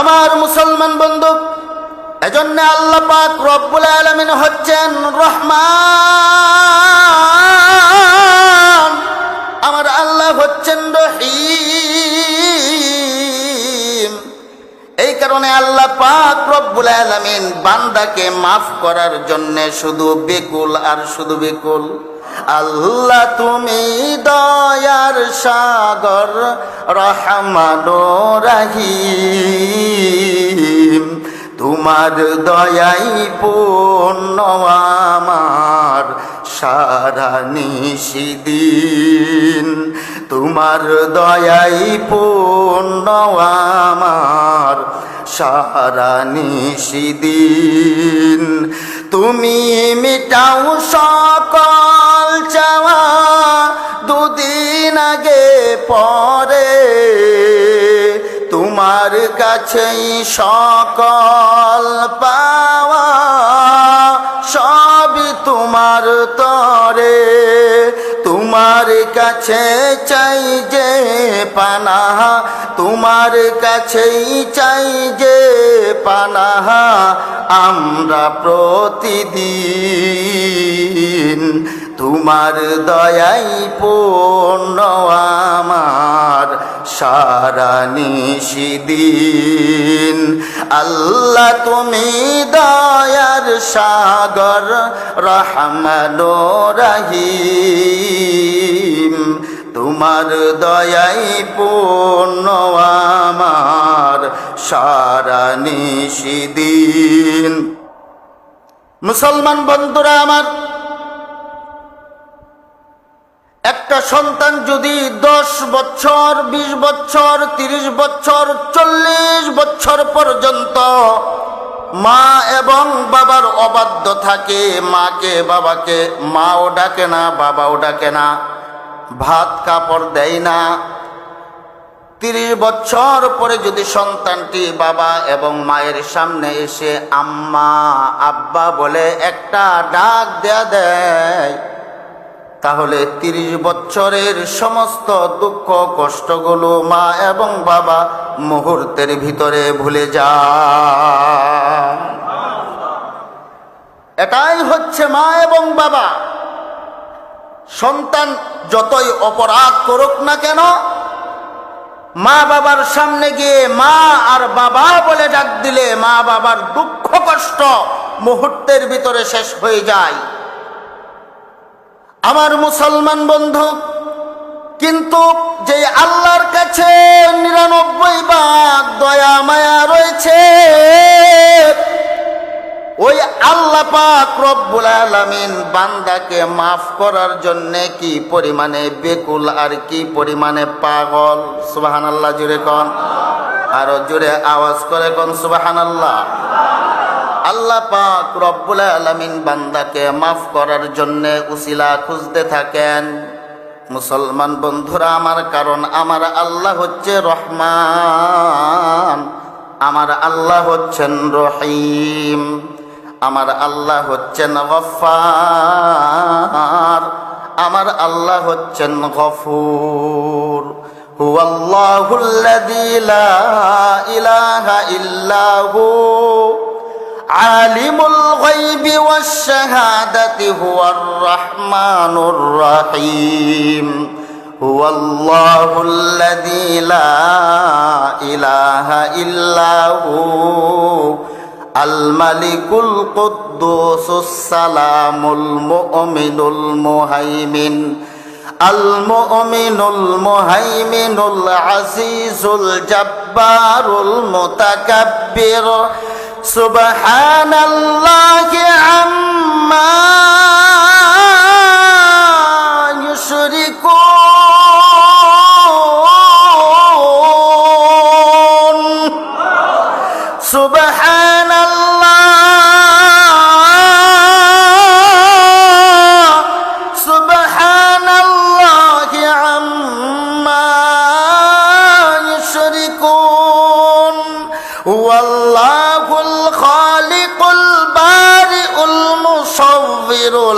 আমার মুসলমান বন্ধু, এজন্য আল্লাহ পাক রব্বুল আলামিন হচ্ছেন রহমান। আমার আল্লাহ হচ্ছেন রহিম। এই কারণে আল্লাহ পাক রব্বুল আলামিন বান্দাকে মাফ করার জন্য শুধু বেকুল আর শুধু বেকুল। আল্লাহ তুমি দয়ার সাগর রহমান রাহিম। তোমার দয়াই পূর্ণ আমার সারা নিশিদিন। তোমার দয়াই পূর্ণ আমার সারা নিশিদিন। তুমি মিটাও সকল পরে তোমার কাছেই সকল পাওয়া সবই তোমার তরে। তোমার কাছে চাই যে পানাহা, তোমার কাছেই চাই যে পানাহা, আমরা প্রতিদিন তোমার দয়াই পূর্ণ আমার সারা নিশিদিন। আল্লাহ তুমি দয়ার সাগর, রহমান রাহিম। তোমার দয়াই পূর্ণ আমার সারা নিশিদিন। মুসলমান বন্ধুরা আমার একটা সন্তান যদি দশ বছর, বিশ বছর, তিরিশ বছর, চল্লিশ বছর পর্যন্ত মা এবং বাবার অবাধ্য থাকে, মাকে, বাবাকে, মাও ডাকে না, বাবাও ডাকে না, ভাত কাপড় দেয় না। তিরিশ বছর পরে যদি সন্তানটি বাবা এবং মায়ের সামনে এসে আম্মা, আব্বা বলে একটা ডাক দেয়া দেয় তাহলে তিরিশ বছরের সমস্ত দুঃখ কষ্টগুলো মা এবং বাবা মুহূর্তের ভিতরে ভুলে যা এটাই হচ্ছে মা এবং বাবা। সন্তান যতই অপরাধ করুক না কেন, মা বাবার সামনে গিয়ে মা আর বাবা বলে ডাক দিলে মা বাবার দুঃখ কষ্ট মুহূর্তের ভিতরে শেষ হয়ে যায়। আমার মুসলমান বন্ধু, কিন্তু যে আল্লাহর কাছে নিরানব্বই ভাগ দয়া, মায়া রয়েছে, ওই আল্লাহ পাক রব্বুল আলামিন বান্দাকে মাফ করার জন্য কি পরিমাণে বেকুল আর কি পরিমাণে পাগল? সুবহানাল্লাহ জুড়ে কন? আরও জুড়ে আওয়াজ করে কন? সুবহানাল্লাহ। আল্লাহ আল্লাহ পাক রব্বুল আলমিন বান্দাকে মাফ করার জন্যে উসিলা খুঁজতে থাকেন। মুসলমান বন্ধুরা, আমার কারণ আমার আল্লাহ হচ্ছে রহমান, আমার আল্লাহ হচ্ছেন রহিম, আমার আল্লাহ হচ্ছেন গফার আমার আল্লাহ হচ্ছেন গফুর। হুয়াল্লাহুল্লাযী লা ইলাহা ইল্লাহু إلا هو عالم الغيب والشهادة هو الرحمن الرحيم هو الله الذي لا إله إلا هو الملك القدوس السلام المؤمن المهيمن المؤمن المهيمن العزيز الجبار المتكبر সুবহানাল্লাহি আম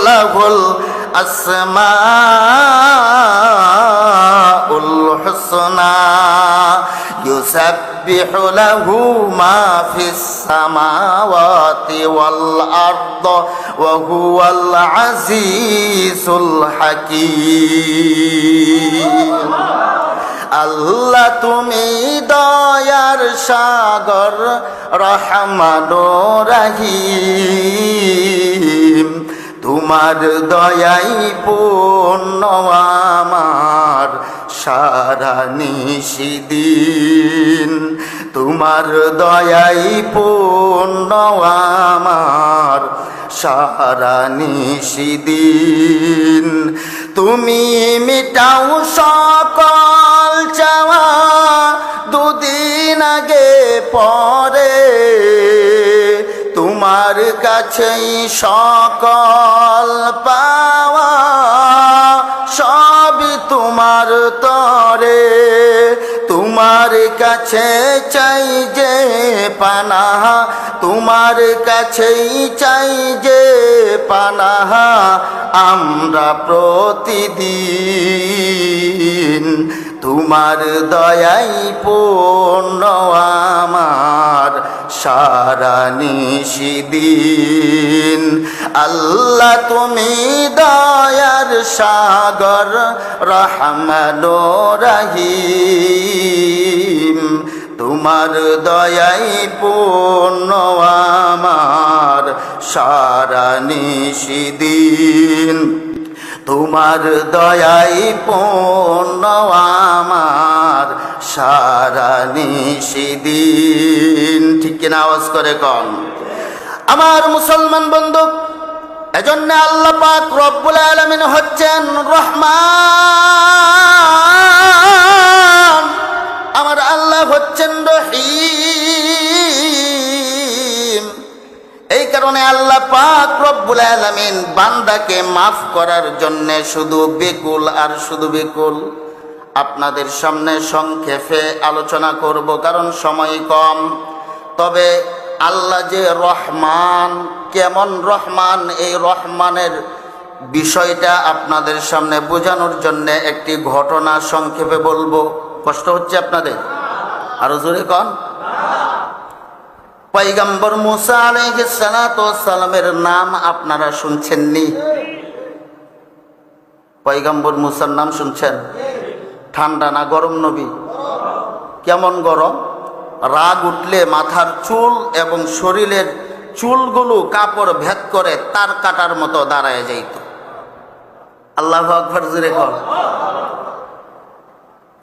المصور له الأسماء الحسنى الحسنى يسبح له ما في السماوات والأرض وهو العزيز الحكيم আল্লাহ তুমি দয়ার সাগর রহমান রাহিম তোমার দয়াই পূর্ণ আমার সারা নিশিদিন। তোমার দয়াই পূর্ণ আমার সারা নিশিদিন। তুমি মিটাও সকল চাওয়া, দুদিন আগে পরে তোমার কাছেই সকল পাওয়া সবই তোমার তরে। তোমার কাছে চাই যে পানাহা, তোমার কাছেই চাই যে পানাহা, আমরা প্রতিদিন তোমার দয়াই পূর্ণ আমার সারা নিশিদিন। আল্লাহ তুমি দয়ার সাগর রহমান রাহিম। তোমার দয়াই পূর্ণ আমার সারা নিশিদিন। তোমার দয়াই পণ্য আমার, সারা নিশিদিন। ঠিক কিনা আওয়াজ করে কন? আমার মুসলমান বন্ধু, এজন্য আল্লাহ পাক রব্বুল আলমিন হচ্ছেন রহমান। আলামিন, বান্দাকে মাফ করার জন্য শুধু বেকুল আর শুধু বেকুল। আপনাদের সামনে সংক্ষেপে আলোচনা করব, কারণ সময় কম। তবে আল্লাহ যে রহমান, কেমন রহমান, এই রহমানের বিষয়টা আপনাদের সামনে বোঝানোর জন্য একটি ঘটনা সংক্ষেপে বলব। কষ্ট হচ্ছে আপনাদের? আরও জোরে কন। পৈগম্বর মুসা সালামের নাম আপনারা শুনছেননি? পৈগম্বর মুসার নাম শুনছেন? ঠান্ডা না গরম নবী? কেমন গরম? রাগ উঠলে মাথার চুল এবং শরীরের চুলগুলো কাপড় ভেদ করে তার কাটার মতো দাঁড়ায় যাইত। আল্লাহ আকবর জুড়ে কর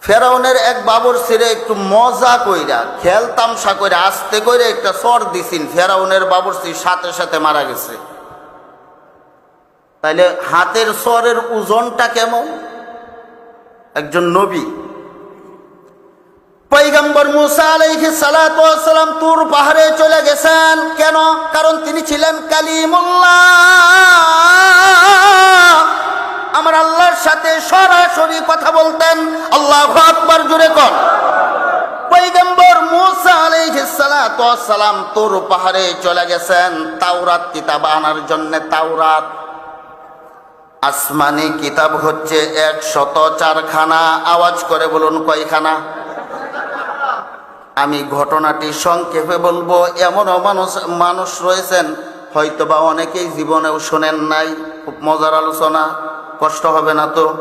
ফেরাউনের এক বাবর সিরে একটু মজা কইরা, খেল তামসা করে আস্তে করে একটা সর দিছিন। ফেরাউনের বাবরসি সাথে সাথে মারা গেছে। তাইলে হাতের সরের ওজনটা কেমন? একজন নবী। পৈগম্বর মুসা আলাইহি সালাম তুর পাহাড়ে চলে গেছেন। কেন? কারণ তিনি ছিলেন কালিমুল্লাহ। আমার আল্লাহর সাথে সরাসরি কথা বলতেন। আল্লাহ আকবার জুড়ে কর মুসা তোর পাহাড়ে চলে গেছেন তাওরাত আনার জন্য। তাওরাত আসমানি কিতাব হচ্ছে চারখানা। আওয়াজ করে বলুন কয়খানা? আমি ঘটনাটি সংক্ষেপে বলব। এমনও মানুষ মানুষ রয়েছেন, হয়তোবা অনেকেই জীবনেও শোনেন নাই। খুব মজার আলোচনা। কষ্ট হবে না তো?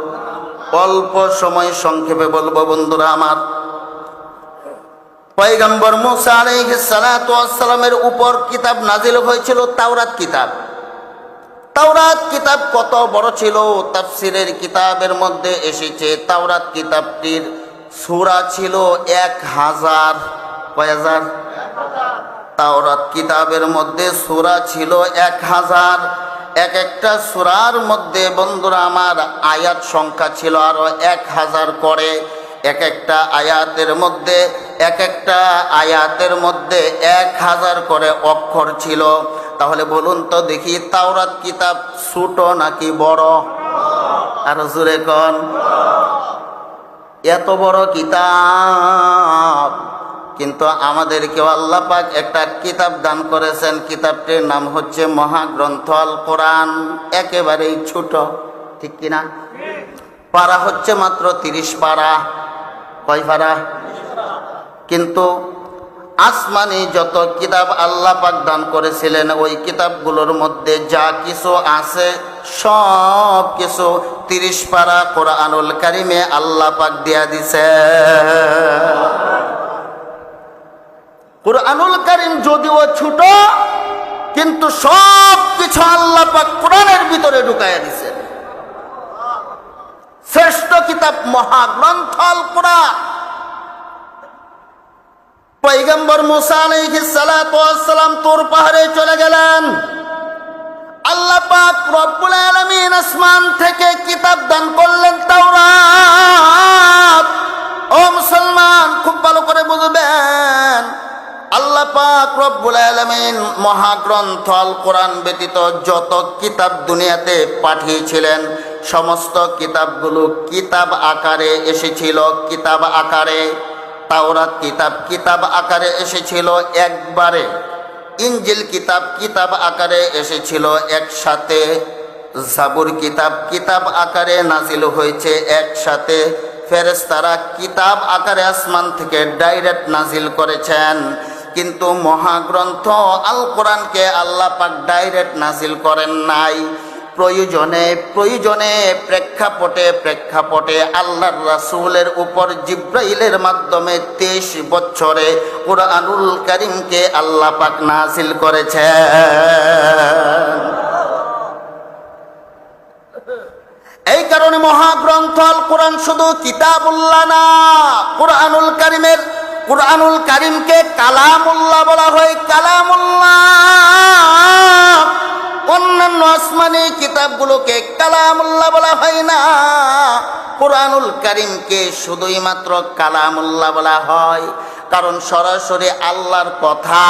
অল্প সময় সংক্ষেপে বলব বন্ধুরা আমার। পয়গম্বর মুসা উপর কিতাব নাজিল হয়েছিল, তাওরাত কিতাব। তাওরাত কিতাব কত বড় ছিল? তাফসিরের কিতাবের মধ্যে এসেছে, তাওরাত কিতাবটির সূরা ছিল এক হাজার, কয় হাজার? তাওরাত কিতাবের মধ্যে সূরা ছিল এক হাজার। এক একটা সূরার মধ্যে বন্ধুরা আমার আয়াত সংখ্যা ছিল আরও এক হাজার করে। এক একটা আয়াতের মধ্যে, এক একটা আয়াতের মধ্যে এক হাজার করে অক্ষর ছিল। তাহলে বলুন তো দেখি, তাওরাত কিতাব ছোট নাকি বড়? আর জুরে কন। এত বড় কিতাব। কিন্তু আমাদেরকেও আল্লাহ পাক একটা কিতাব দান করেছেন। কিতাবটির নাম হচ্ছে মহাগ্রন্থ আল কোরআন। একেবারেই ছোট, ঠিক কিনা পারা হচ্ছে মাত্র তিরিশ পারা। কয় ফারা কিন্তু আসমানি যত কিতাব আল্লাহ পাক দান করেছিলেন, ওই কিতাবগুলোর মধ্যে যা কিছু আছে, সব কিছু তিরিশ পারা কোরআনুল কারিমে আল্লাহ পাক দিয়া দিছে। কোরআনুল কারিম যদিও ছোট, কিন্তু সব কিছু আল্লাহ পাক কোরআনের ভিতরে ঢুকাইয়া দিছেন শ্রেষ্ঠ কিতাব মহাগ্রন্থ আল কোরআন পৈগম্বর মুসা ওয়াসসালাম তোর পাহাড়ে চলে গেলেন। আল্লাহ পাক রব্বুল আলামিন আসমান থেকে কিতাব দান করলেন তাওরাত। ও মুসলমান, খুব ভালো করে বুঝবেন। আল্লাহ পাক রব্বুল আলামিন মহাগ্রন্থ আল কোরআন ব্যতীত যত কিতাব দুনিয়াতে পাঠিয়েছিলেন, সমস্ত কিতাবগুলো কিতাব আকারে এসেছিল। কিতাব আকারে, তাওরাত কিতাব কিতাব আকারে এসেছিল একবারে। ইঞ্জিল কিতাব কিতাব আকারে এসেছিল একসাথে। জাবুর কিতাব কিতাব আকারে নাজিল হয়েছে একসাথে। ফেরেশতারা কিতাব আকারে আসমান থেকে ডাইরেক্ট নাজিল করেছেন। কিন্তু মহাগ্রন্থ আল কোরআনকে আল্লাহ পাক ডাইরেক্ট নাজিল করেন নাই। প্রয়োজনে প্রয়োজনে, প্রেক্ষাপটে প্রেক্ষাপটে আল্লাহর রাসূলের উপর জিব্রাইলের মাধ্যমে তেইশ বছরে কোরআনুল করিমকে আল্লাহ পাক নাজিল করেছেন। এই কারণে মহাগ্রন্থ আল কোরআন শুধু কিতাবুল্লাহ না, কোরআনুল কারিমের কোরআনুল কারিমকে কালামুল্লাহ বলা হয় কালামুল্লাহ। অন্যান্য আসমানি কিতাবগুলোকে কালামুল্লাহ বলা হয় না। কোরআনুল কারিমকে শুধুই মাত্র কালামুল্লাহ বলা হয়। কারণ সরাসরি আল্লাহর কথা,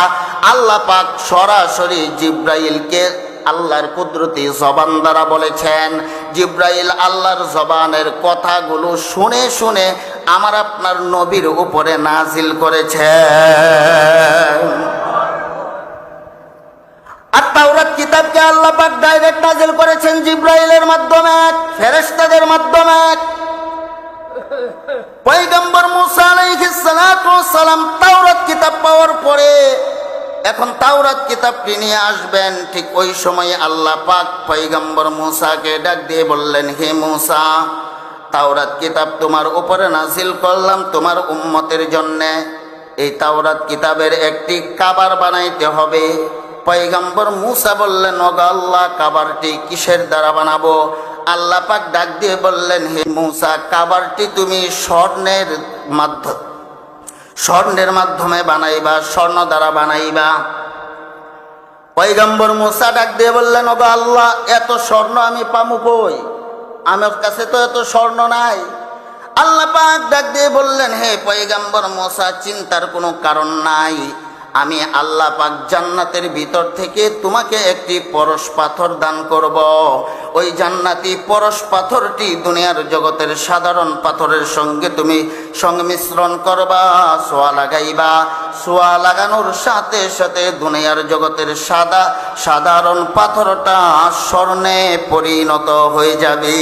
আল্লাহ পাক সরাসরি জিব্রাইলকে আল্লাহর কুদরতি জবান দ্বারা বলেছেন। জিব্রাইল আল্লাহর জবানের কথাগুলো শুনে শুনে আমার আপনার নবীর উপরে নাজিল করেছে। আর কিতাবকে আল্লাহ পাক ডাইরেক্ট করেছেন মাধ্যমে মাধ্যমে। সালাম কিতাব পাওয়ার পরে এখন তাওরাত কিতাবটি নিয়ে আসবেন। ঠিক ওই সময় আল্লাহ পাক পয়গম্বর মুসাকে ডাক দিয়ে বললেন, হে মুসা তাওরাত কিতাব তোমার উপরে নাসিল করলাম তোমার উম্মতের জন্যে। এই তাওরাত কিতাবের একটি কাবার বানাইতে হবে। পয়গম্বর মুসা বললেন, ওগা আল্লাহ, কাবারটি কিসের দ্বারা বানাবো? আল্লাহ পাক ডাক দিয়ে বললেন, হে মুসা, কাবারটি তুমি স্বর্ণের মাধ্যমে স্বর্ণের মাধ্যমে বানাইবা, স্বর্ণ দ্বারা বানাইবা। পৈগম্বর মুসা ডাক দিয়ে বললেন, ওগো আল্লাহ, এত স্বর্ণ আমি পামু কই? আমার কাছে তো এত স্বর্ণ নাই। আল্লাহ পাক ডাক দিয়ে বললেন, হে পয়গাম্বর, মশা চিন্তার কোনো কারণ নাই। আমি আল্লাহ পাক জান্নাতের ভিতর থেকে তোমাকে একটি পরশ পাথর দান করব। ওই জান্নাতি পরশ পাথরটি দুনিয়ার জগতের সাধারণ পাথরের সঙ্গে তুমি সংমিশ্রণ করবা, সোয়া লাগাইবা। সোয়া লাগানোর সাথে সাথে দুনিয়ার জগতের সাদা, সাধারণ পাথরটা স্বর্ণে পরিণত হয়ে যাবে।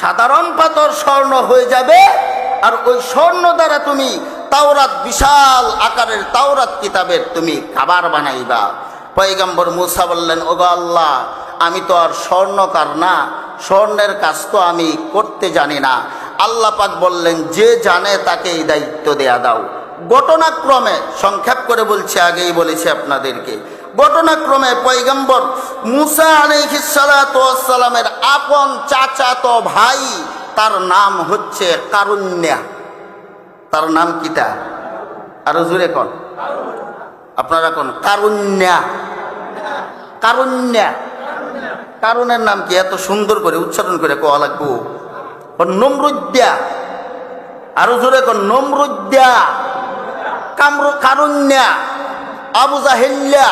সাধারণ পাথর স্বর্ণ হয়ে যাবে, আর ওই স্বর্ণ দ্বারা তুমি তাওরাত, বিশাল আকারের তাওরাত কিতাবের তুমি খাবার বানাইবা। পয়গম্বর মুসা বললেন, ওগো আল্লাহ, আমি তো আর স্বর্ণকার না, স্বর্ণের কাজ তো আমি করতে জানি না। আল্লাহ পাক বললেন, যে জানে তাকে এই দায়িত্ব দেয়া দাও। ঘটনাক্রমে, সংক্ষেপ করে বলছি, আগেই বলেছি আপনাদেরকে, ঘটনাক্রমে পৈগম্বর মুসা আলহিসালামের আপন চাচাতো ভাই, তার নাম হচ্ছে কারুণ্যা। তার নাম কিতা? আরও জুড়ে কন। আপনারা কোন, কারুণ্যা। কারুণ্যা। কারণের নাম কি? এত সুন্দর করে উচ্চারণ করে কোয়া লাগবো। নমরুদ্যা। আরও জোরে কন, নমরুদ্যা। কামরু, কারুণ্যা। আবু জাহিল্লা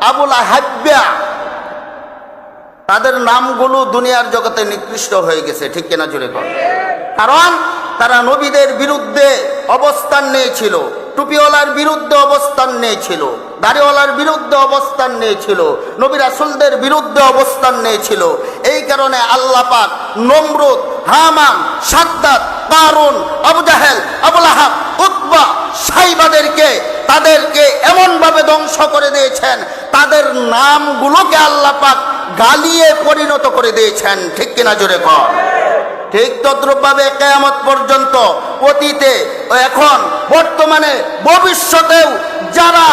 আবুল আহাব্যা তাদের নামগুলো দুনিয়ার জগতে নিকৃষ্ট হয়ে গেছে, ঠিক কিনা কন। কারণ তারা নবীদের বিরুদ্ধে অবস্থান নিয়েছিল, টুপিওয়ালার বিরুদ্ধে অবস্থান নিয়েছিল দাড়িওয়ালার বিরুদ্ধে অবস্থান নিয়েছিল, নবী রাসুলদের বিরুদ্ধে অবস্থান নিয়েছিল। এই কারণে আল্লাহ পাক নমরুদ, হামান, সাদ্দাত কারুন আবু জাহেল আবুল আহাব উতবা, সাইবাদেরকে তাদেরকে এমনভাবে ধ্বংস করে দিয়েছেন। তাদের নামগুলোকে আল্লাহ পাক গালিয়ে পরিণত করে দিয়েছেন। ঠিক কিনা জোরে কর ঠিক তদ্রুপভাবে কেয়ামত পর্যন্ত অতীতে এখন বর্তমানে ভবিষ্যতেও যারা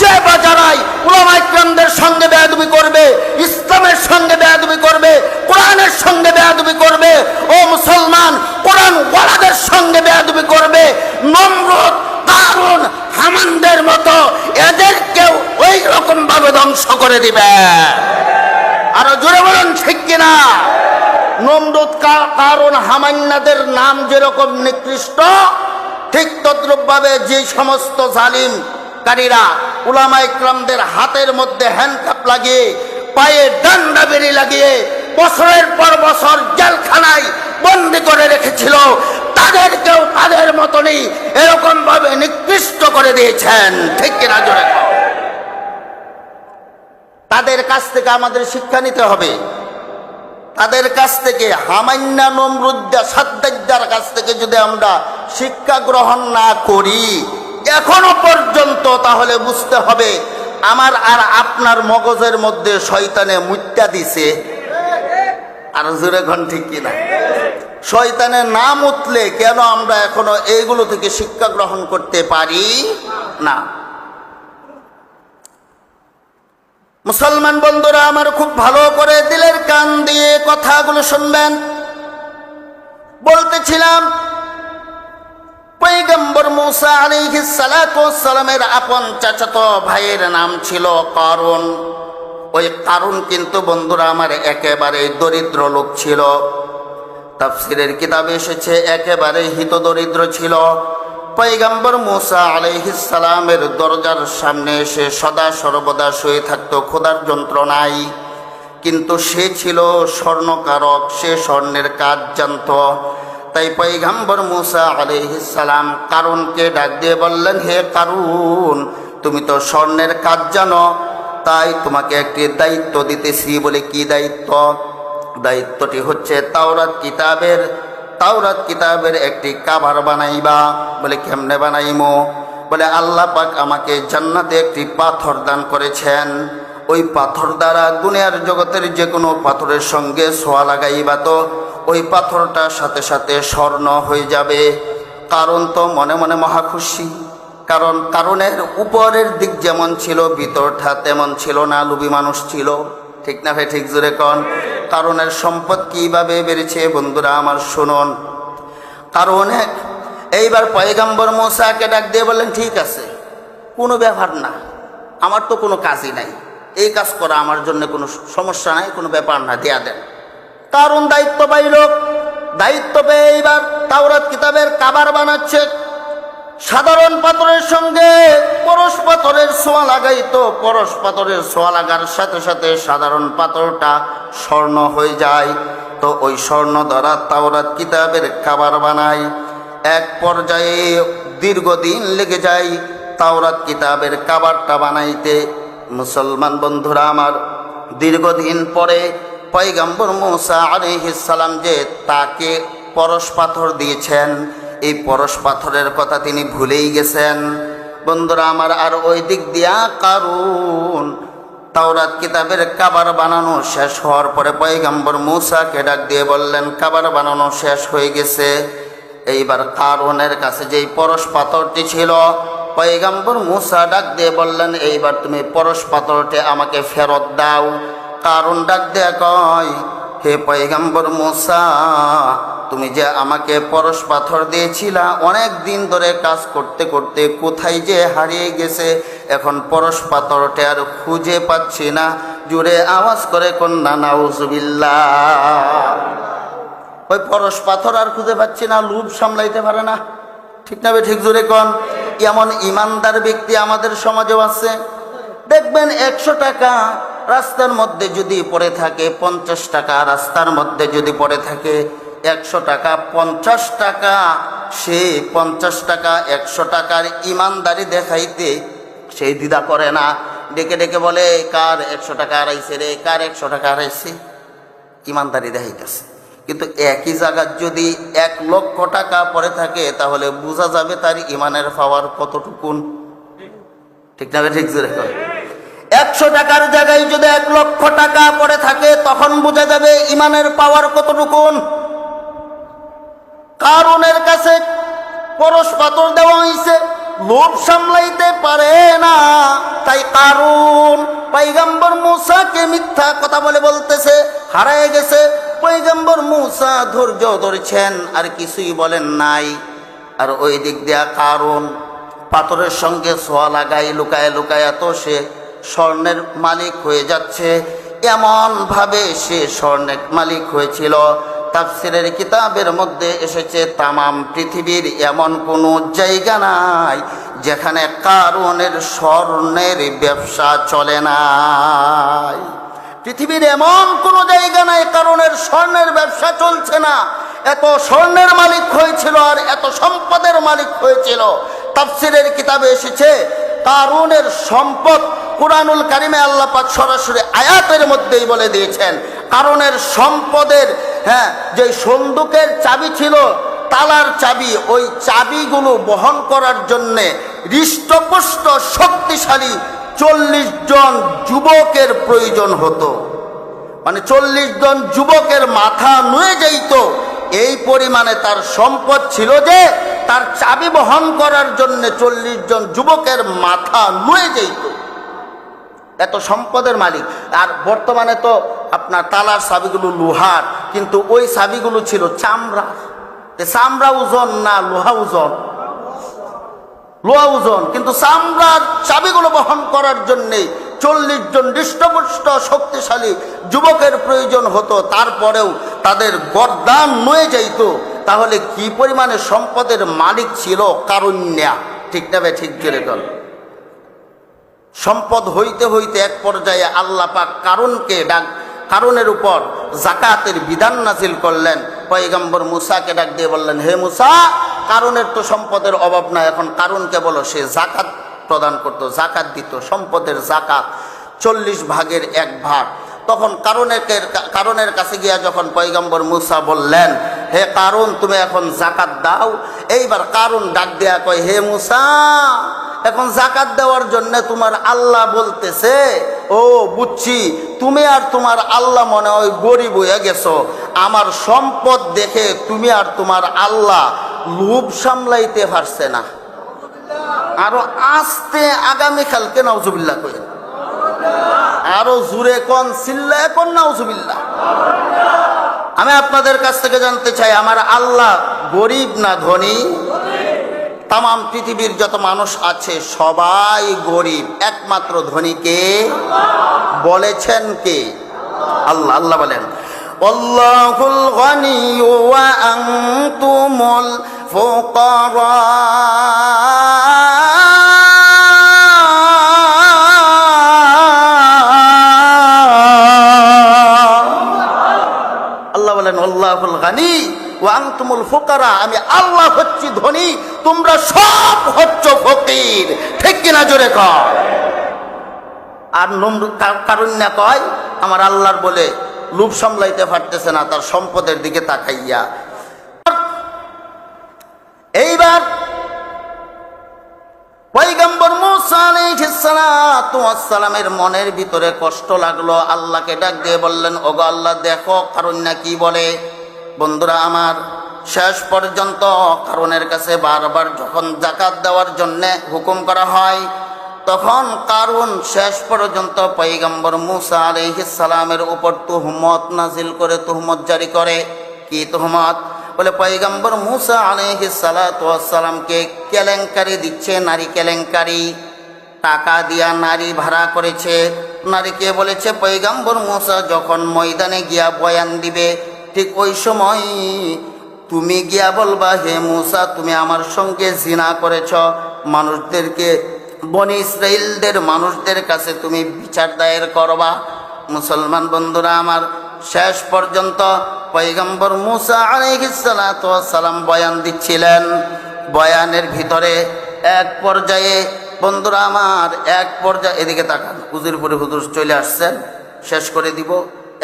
যে বা যারাই উলামাইকরামদের সঙ্গে বেয়াদবি করবে, ইসলামের সঙ্গে বেয়াদবি করবে, কোরআনের সঙ্গে বেয়াদবি করবে, ও মুসলমান কোরআন ওয়ালাদের সঙ্গে বেয়াদবি করবে, নমরুদ কারণ হামানদের মতো এদেরকেও ওই রকম ভাবে ধ্বংস করে দিবে। আরও জোরে বলুন, ঠিক কিনা? নমরুদ কারণ হামান্নাদের নাম যেরকম নিকৃষ্ট, ঠিক তদ্রুপভাবে যে সমস্ত জালিম কারীরা উলামা ইকরামদের হাতের মধ্যে হ্যান্ডকাপ লাগিয়ে, পায়ে ডান্ডা বেরি লাগিয়ে বছরের পর বছর জেলখানায় বন্দি করে রেখেছিল, তাদেরকেও তাদের মতনই এরকম ভাবে নিকৃষ্ট করে দিয়েছেন। ঠিক কিনা জোরে তাদের কাছ থেকে আমাদের শিক্ষা নিতে হবে। তাদের কাছ থেকে হামান্না নমরুদ্দা সাদ্দার কাছ থেকে যদি আমরা শিক্ষা গ্রহণ না করি, এখনও পর্যন্ত তাহলে বুঝতে হবে, আমার আর আপনার মগজের মধ্যে শয়তানে মুত্যা দিছে। আর জোরে ঘন ঠিক কিনা? শয়তানে নাম উঠলে কেন আমরা এখনও এইগুলো থেকে শিক্ষা গ্রহণ করতে পারি? না। মুসলমান বন্ধুরা, আমার খুব ভালো করে দিলের কান দিয়ে কথাগুলো শুনবেন। বলতেছিলাম, পৈগম্বর মুসা সালাতু সালামের আপন চাচাতো ভাইয়ের নাম ছিল কারণ ওই কারণ কিন্তু বন্ধুরা আমার একেবারে দরিদ্র লোক ছিল। তাফসিরের কিতাবে এসেছে একেবারে হিত দরিদ্র ছিল। পৈগম্বর মুসা সালামের দরজার সামনে এসে সদা সর্বদা শুয়ে থাকত, খোদার যন্ত্রণায় কিন্তু সে ছিল স্বর্ণকারক, সে স্বর্ণের কাজ জানত। তাই পৈগম্বর মুসা সালাম কারণকে ডাক দিয়ে বললেন, হে কারুন, তুমি তো স্বর্ণের কাজ জানো, তাই তোমাকে একটি দায়িত্ব দিতেছি। বলে কি দায়িত্ব? দায়িত্বটি হচ্ছে তাওরাত কিতাবের তাওরাত কিতাবের একটি কাভার বানাইবা, বলে কেমনে বানাইমো? বলে আল্লাহ পাক আমাকে জান্নাতে একটি পাথর দান করেছেন। ওই পাথর দ্বারা দুনিয়ার জগতের যে কোনো পাথরের সঙ্গে সোয়া লাগাইবা তো, ওই পাথরটার সাথে সাথে স্বর্ণ হয়ে যাবে। কারণ তো মনে মনে মহা খুশি। কারণ কারণের উপরের দিক যেমন ছিল, ভিতরটা তেমন ছিল না লুবি মানুষ ছিল। ঠিক না ভাই, ঠিক জোরে কন? কারণের সম্পদ কীভাবে বেড়েছে? বন্ধুরা আমার শুনুন। কারণ এক, এইবার পয়গাম্বর মোসাকে ডাক দিয়ে বললেন, ঠিক আছে, কোনো ব্যাপার না, আমার তো কোনো কাজই নাই। এই কাজ করা আমার জন্য কোনো সমস্যা নাই, কোনো ব্যাপার না, দেয়া দেন। কারণ দায়িত্ব পাইল দায়িত্ব পেয়ে এইবার তাওরাত কিতাবের কাবার বানাচ্ছে। সাধারণ পাথরের সঙ্গে পরশ পাথরের ছোঁয়া লাগাইতো পরশ পাথরের ছোঁয়া লাগার সাথে সাথে সাধারণ পাথরটা স্বর্ণ হয়ে যায়। তো ওই স্বর্ণ দ্বারা তাওরাত কিতাবের খাবার বানায় এক পর্যায়ে দীর্ঘদিন লেগে যায় তাওরাত কিতাবের কাবারটা বানাইতে। মুসলমান বন্ধুরা আমার, দীর্ঘদিন পরে পয়গম্বর মুসা আলাইহিস সালাম যে তাকে পরশ পাথর দিয়েছেন এই পরশ পাথরের কথা তিনি ভুলেই গেছেন। বন্ধুরা, আমার আর ওই দিক দিয়া কারুন। তাওরাত কিতাবের কাবার বানানো শেষ হওয়ার পরে পয়গম্বর মুসাকে ডাক দিয়ে বললেন, কাবার বানানো শেষ হয়ে গেছে। এইবার কারণের কাছে যেই পরশ পাথরটি ছিল, পয়গম্বর মুসা ডাক দিয়ে বললেন, এইবার তুমি পরশ পাথরটি আমাকে ফেরত দাও। কারণ ডাক দিয়ে কয়, হে পয়গম্বর মুসা তুমি যে আমাকে পরশ পাথর দিয়েছিলা, অনেক দিন ধরে কাজ করতে করতে কোথায় যে হারিয়ে গেছে, এখন পরশ পাথরটা আর খুঁজে পাচ্ছি না। জুড়ে আওয়াজ করে কন্যা, নাউজুবিল্লাহ। ওই পরশ পাথর আর খুঁজে পাচ্ছি না লুভ সামলাইতে পারে না। ঠিক না ঠিক জোরে কন? এমন ইমানদার ব্যক্তি আমাদের সমাজেও আছে। দেখবেন একশো টাকা রাস্তার মধ্যে যদি পড়ে থাকে, পঞ্চাশ টাকা রাস্তার মধ্যে যদি পড়ে থাকে একশো টাকা, পঞ্চাশ টাকা, সে পঞ্চাশ টাকা, একশো টাকার ইমানদারি দেখাইতে সেই দ্বিধা করে না। ডেকে ডেকে বলে, কার একশো টাকা হারাইছে রে? কার একশো টাকা হারাইছে? ইমানদারি দেখাইতেছে। কিন্তু একই জায়গার যদি এক লক্ষ টাকা পরে থাকে, তাহলে বোঝা যাবে তার ইমানের পাওয়ার কতটুকুন। ঠিক না ঠিক একশো টাকার জায়গায় যদি এক লক্ষ টাকা পড়ে থাকে, তখন বোঝা যাবে ইমানের পাওয়ার কতটুকুন। কারণের কাছে পরশ পাথর দেওয়া হয়েছে লোভ সামলাইতে পারে না। তাই কারণ পাইগাম্বর মুসাকে মিথ্যা কথা বলে বলতেছে, হারায় গেছে। পৈগম্বর মুসা ধৈর্য ধরছেন, আর কিছুই বলেন নাই। আর ওই দিক দিয়া কারণ পাথরের সঙ্গে সোয়া লাগাই লুকায় লুকায় তো সে স্বর্ণের মালিক হয়ে যাচ্ছে। এমন ভাবে সে স্বর্ণের মালিক হয়েছিল। তাফসিরের কিতাবের মধ্যে এসেছে, তামাম পৃথিবীর এমন কোনো জায়গা নাই যেখানে কারণের স্বর্ণের ব্যবসা চলে নাই। পৃথিবীর এমন কোনো জায়গা নাই কারণের স্বর্ণের ব্যবসা চলছে না। এত স্বর্ণের মালিক হয়েছিল আর এত সম্পদের মালিক হয়েছিল। তাফসিরের কিতাবে এসেছে, কারুনের সম্পদ কোরআনুল কারিমে আল্লাহ পাক সরাসরি আয়াতের মধ্যেই বলে দিয়েছেন কারণের সম্পদের হ্যাঁ যে সন্দুকের চাবি ছিল, তালার চাবি, ওই চাবিগুলো বহন করার জন্যে হৃষ্টপুষ্ট শক্তিশালী চল্লিশ জন যুবকের প্রয়োজন হতো। মানে চল্লিশ জন যুবকের মাথা নুয়ে যাইত, এই পরিমাণে তার সম্পদ ছিল যে তার চাবি বহন করার জন্য চল্লিশ জন যুবকের মাথা নুয়ে যাইত। এত সম্পদের মালিক। আর বর্তমানে তো আপনার তালার সাবিগুলো লোহার, কিন্তু ওই চাবিগুলো ছিল চামড়া। চামড়া ওজন না লোহা ওজন? লোহা ওজন, কিন্তু চামড়ার চাবিগুলো বহন করার জন্যে চল্লিশ জন হৃষ্টপুষ্ট, শক্তিশালী যুবকের প্রয়োজন হতো। তারপরেও তাদের গরদান নয়ে যাইত। তাহলে কি পরিমাণে সম্পদের মালিক ছিল? কারুণ্যা। ঠিক না ঠিক করে গেল সম্পদ হইতে হইতে এক পর্যায়ে আল্লাহ পাক কারণকে ডাক কারণের উপর জাকাতের বিধান নাজিল করলেন। পয়গম্বর মুসাকে ডাক দিয়ে বললেন, হে মুসা কারণের তো সম্পদের অভাব না এখন কারণকে বলো, সে জাকাত প্রদান করত জাকাত দিত, সম্পদের জাকাত চল্লিশ ভাগের এক ভাগ। তখন কারণের কারণের কাছে গিয়া যখন পয়গম্বর মুসা বললেন, হে কারণ তুমি এখন জাকাত দাও। এইবার কারণ ডাক দেয়া কয়, হে মুসা এখন জাকাত দেওয়ার জন্য তোমার আল্লাহ বলতেছে, ও বুঝছি তুমি আর তোমার আল্লাহ মনে হয় গরিব হয়ে গেছো। আমার সম্পদ দেখে তুমি আর তোমার আল্লাহ লোভ সামলাইতে পারছে না। আরও আস্তে আগামীকালকে নাউজুবিল্লাহ কই আরও জুড়ে কন চিল্লা কন নাউজুবিল্লাহ। আমি আপনাদের কাছ থেকে জানতে চাই, আমার আল্লাহ গরিব না ধনী? তাম পৃথিবীর যত মানুষ আছে, সবাই গরিব। একমাত্র ধনীকে বলেছেন কে? আল্লাহ আল্লাহ বলেন অল্লাহুল গনি ওয়া আল্লাহ বলেন আল্লাহুল গানি ফোকারা, আমি আল্লাহ হচ্ছি ধনী, তোমরা সব হচ্ছ ফকির। ঠিক কিনা জোরে কর আর কারণ না কয়? আমার আল্লাহর বলে লুপ সামলাইতে পারতেছে না, তার সম্পদের দিকে তাকাইয়া। এইবার পৈগম্বর মনের ভিতরে কষ্ট লাগল, আল্লাহকে ডাক দিয়ে বললেন, ওগো আল্লাহ, দেখো কারণ না কি বলে? বন্ধুরা, আমার শেষ পর্যন্ত কারণের কাছে বারবার যখন জাকাত দেওয়ার জন্যে হুকুম করা হয়, তখন কারণ শেষ পর্যন্ত পৈগম্বর মুসা আলাইহিসসালামের উপর তুহমত নাজিল করে, তুহমত জারি করে। কি তুহমত? বলে পৈগম্বর মুসা আলহিসালামকে কেলেঙ্কারি দিচ্ছে, নারী কেলেঙ্কারি। টাকা দিয়া নারী ভাড়া করেছে। নারীকে বলেছে পৈগম্বর মুসা যখন ময়দানে গিয়া বয়ান দিবে ঠিক ওই সময় তুমি গিয়া বলবা, হে মুসা, তুমি আমার সঙ্গে জিনা করেছ। মানুষদেরকে, বনি ইসরায়েলদের মানুষদের কাছে তুমি বিচার দায়ের করবা। মুসলমান বন্ধুরা, আমার শেষ পর্যন্ত পৈগম্বর মুসা সালাম বয়ান দিচ্ছিলেন। বয়ানের ভিতরে এক পর্যায়ে, বন্ধুরা আমার এক পর্যায়ে, এদিকে তাকান হুজুরপুরে হুজুর চলে আসছেন। শেষ করে দিব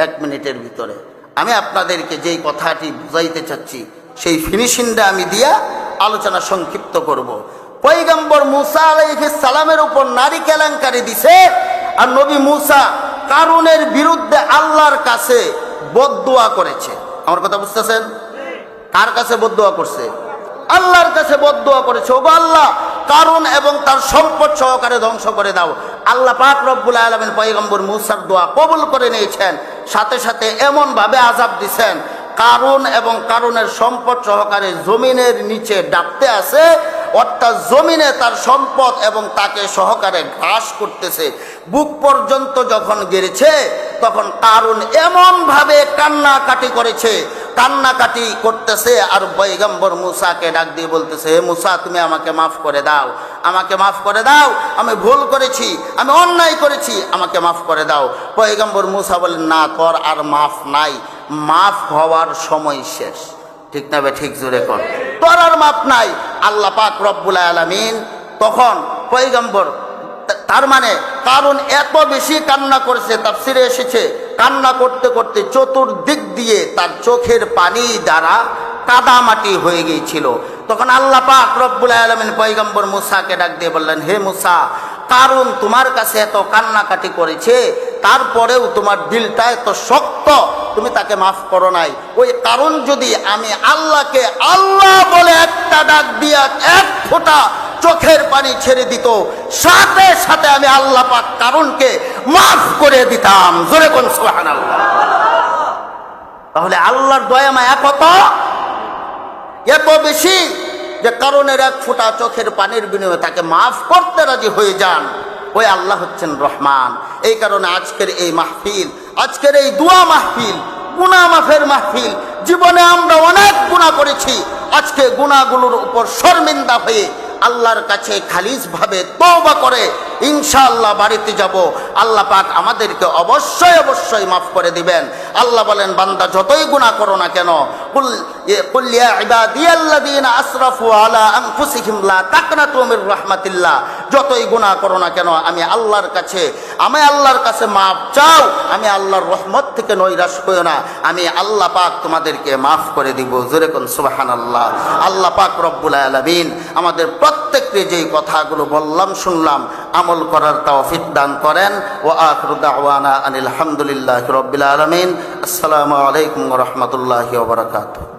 এক মিনিটের ভিতরে। আমি আপনাদেরকে যেই কথাটি বুঝাইতে চাচ্ছি, সেই ফিনিশিংটা আমি দিয়া আলোচনা সংক্ষিপ্ত করব। পৈগম্বর মুসা আলাইহিস সালামের উপর নারী কেলেঙ্কারি দিছে, আর নবী মুসা কারুনের বিরুদ্ধে আল্লাহর কাছে বদুয়া করেছে। আমার কথা বুঝতেছেন? কার কাছে বদুয়া করছে? আল্লাহর কাছে বদুয়া করেছে। ওগো আল্লাহ কারণ এবং তার সম্পদ সহকারে ধ্বংস করে দাও। আল্লাহ পাক রব্বুল আলমিন পয়গম্বর মুসার দোয়া কবুল করে নিয়েছেন। সাথে সাথে এমনভাবে আজাব দিছেন কারণ এবং কারণের সম্পদ সহকারে জমিনের নিচে ডাবতে আছে অর্থাৎ জমিনে তার সম্পদ এবং তাকে সহকারে ঘাস করতেছে। বুক পর্যন্ত যখন গেড়েছে তখন কারণ এমনভাবে কান্নাকাটি করেছে। কান্নাকাটি করতেছে আর বৈগম্বর মুসাকে ডাক দিয়ে বলতেছে, হে মুসা, তুমি আমাকে মাফ করে দাও। আমাকে মাফ করে দাও। আমি ভুল করেছি। আমি অন্যায় করেছি। আমাকে মাফ করে দাও। পয়গম্বর মুসা বলেন না, তোর আর মাফ নাই। মাফ হওয়ার সময় শেষ। ঠিক না ঠিক জোরে কর। তোর আর মাফ নাই। আল্লাহ পাক রব্বুল আলমিন তখন পৈগম্বর তার মানে কারণ এত বেশি কান্না করেছে, তাফসিরে এসেছে, কান্না করতে করতে চতুর্দিক দিয়ে তার চোখের পানি দ্বারা কাদামাটি হয়ে গিয়েছিল। তখন আল্লাহ পাক রব্বুল আলমিন পৈগম্বর মুসাকে ডাক দিয়ে বললেন, হে মুসা, কারণ তোমার কাছে এত কান্নাকাটি করেছে তারপরেও তোমার দিলটা এত শক্ত, তুমি তাকে মাফ করো নাই। ওই কারণ যদি আমি আল্লাহকে আল্লাহ বলে একটা ডাক দিয়া এক ফোঁটা চোখের পানি ছেড়ে দিত, সাথে সাথে আমি আল্লাহ পাক কারণকে মাফ করে দিতাম। জোরে কোন সোহান আল্লাহ তাহলে আল্লাহর দয়া মায়া কত? এত বেশি যে কারণের এক ফোঁটা চোখের পানির বিনিময়ে তাকে মাফ করতে রাজি হয়ে যান। ওই আল্লাহ হচ্ছেন রহমান। এই কারণে আজকের এই মাহফিল, আজকের এই দুয়া মাহফিল, গুণা মাফের মাহফিল, জীবনে আমরা অনেক গুণা করেছি। আজকে গুণাগুলোর উপর শর্মিন্দা হয়ে আল্লাহর কাছে খালিজভাবে তওবা করে ইনশাল্লাহ বাড়িতে যাব। আল্লাহ পাক আমাদেরকে অবশ্যই অবশ্যই মাফ করে দিবেন। আল্লাহ বলেন, বান্দা যতই গুনাহ করো না কেন ইয়ে- যতই গুনাহ করো না কেন, আমি আল্লাহর কাছে, আমি আল্লাহর কাছে মাফ চাও, আমি আল্লাহর রহমত থেকে নৈরাশ হইও না। আমি আল্লাহ পাক তোমাদেরকে মাফ করে দিব। জোরে কোন সুবহানাল্লাহ। আল্লাহ পাক রব্বুল আলামিন আমাদের প্রত্যেককে যেই কথাগুলো বললাম, শুনলাম, আমল করার তৌফিক দান করেন। ও আখরু দাওয়ানা আনিল হামদুলিল্লাহ রব্বিল আলামিন। আসসালামু আলাইকুম ওয়া রাহমাতুল্লাহি ওয়া বারাকাতুহু।